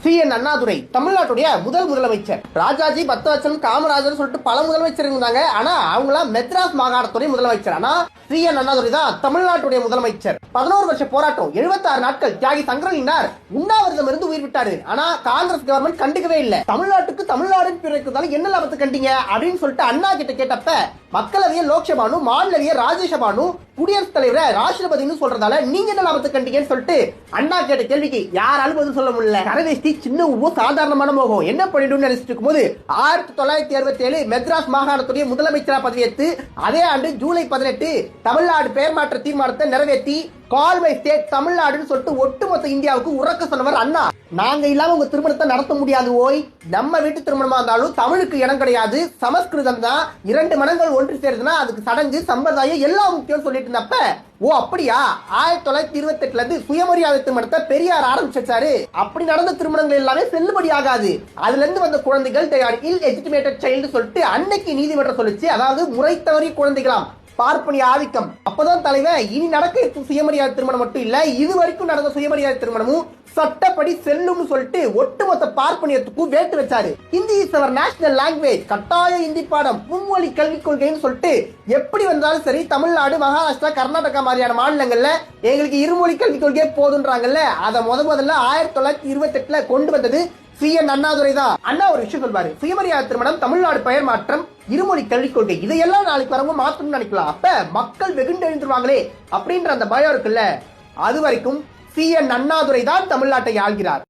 C. என். அண்ணாதுரை தமிழ்நாட்டுடைய முதல் முதலமைச்சர். ராஜாஜி பக்தவச்சன் காமராஜர் சொல்லிட்டு பல முதலமைச்சர் இருந்தாங்க. ஆனா அவங்களாம் மெத்ராஸ் மாகாணத்துடைய முதலமைச்சர். ஆனா சி என் அண்ணாதுரை தான் தமிழ்நாட்டுடைய முதலமைச்சர். பதினோரு வருஷ போராட்டம் 76 நாட்கள் தியாகி சங்கரலினார் உண்ணாவிரதம் இருந்து உயிர் விட்டாரு. ஆனா காங்கிரஸ் கவர்மெண்ட் கண்டுக்கவே இல்ல. தமிழ்நாட்டுக்கு தமிழ்நாடு பிறகுதால என்ன லாபத்தை கண்டீங்க? அப்படின்னு சொல்லிட்டு அண்ணா கிட்ட கேட்டப்ப மக்களவையை லோக்சபானு மாநிலவையை ராஜ்யசபானு குடியரசுத் தலைவரை ராஷ்டிரபதினு சொல்றதால நீங்க என்ன லாபத்தை கண்டீங்கன்னு சொல்லிட்டு அண்ணா கேட்ட கேள்விக்கு யாராலும் பதில் சொல்ல முடியல. கரவேஷ்டி சின்ன உருவம் சாதாரணமான மோகம். என்ன பண்ணிடும் நினைச்சிட்டு இருக்கும்போது ஆயிரத்தி தொள்ளாயிரத்தி அறுபத்தி ஏழு மெத்ராஸ் மாகாணத்துடைய முதலமைச்சராக பதவியேற்று அதே ஆண்டு ஜூலை பதினெட்டு தமிழ்நாடு பெயர் மாற்ற தீர்மானத்தை நிறைவேற்றி கால்வை ஸ்டேட் தமிழ்நாடுன்னு சொல்லிட்டு ஒட்டுமொத்த இந்தியாவுக்கு உறக்க சொன்னவர் அண்ணா. நாங்க இல்லாம உங்க திருமணத்தை நடத்த முடியாது ஓய். நம்ம வீட்டு திருமணமா இருந்தாலும் தமிழுக்கு இடம் கிடையாது சமஸ்கிருதம் தான். இரண்டு மனங்கள் ஒன்று சேருதுன்னா அதுக்கு சடங்கு சம்பிரதாயம் எல்லாம் முக்கியம் சொல்லிட்டு இருந்தப்ப ஓ அப்படியா? ஆயிரத்தி தொள்ளாயிரத்தி இருபத்தி எட்டுல இருந்து சுயமரியாதை திருமணத்தை பெரியார் ஆரம்பிச்சாரு. அப்படி நடந்த திருமணங்கள் எல்லாமே செல்லுபடி ஆகாது. அதுல இருந்து வந்த குழந்தைகள் they are ill educated child சொல்லிட்டு அன்னைக்கு நீதிமன்றம் சொல்லிச்சு. அதாவது முறை தவறிய குழந்தைகளாம். பார்ப்பனிய ஆதிக்கம். அப்பதான் தலைவன் இனி நடக்க இருக்கும் சுயமரியாதை திருமணம் மட்டும் இல்ல இது வரைக்கும் நடந்த சுயமரியாதை திருமணமும் சட்டப்படி செல்லும்னு சொல்லிட்டு ஒட்டுமொத்த பார்ப்பனியத்துக்கும் வேட்டு வச்சாரு. Hindi is our national language கட்டாய ஹிந்தி பாடம் மும்மொழி கல்விக் கொள்கைன்னு சொல்லிட்டு எப்படி வந்தாலும் சரி தமிழ்நாடு மகாராஷ்டிரா கர்நாடகா மாதிரியான மாநிலங்கள்ல எங்களுக்கு இருமொழி கல்விக் கொள்கையே போதுன்றாங்கல்ல அதை முத முதல்ல ஆயிரத்தி தொள்ளாயிரத்தி இருபத்தி எட்டுல கொண்டு வந்தது சி என் அண்ணாதுரை தான் அண்ணா ஒரு விஷயம் சொல்வாரு. சுயமரியாதை திருமணம் தமிழ்நாடு பெயர் மாற்றம் இருமொழி கல்விக் கொள்கை. இதையெல்லாம் நாளைக்கு வரவங்க மாற்றணும்னு நினைக்கலாம். அப்ப மக்கள் வெகுண்டு எழுந்துருவாங்களே அப்படின்ற அந்த பயம் இருக்குல்ல? அது வரைக்கும் சி என் அண்ணாதுரை தான் தமிழ்நாட்டை ஆள்கிறார்.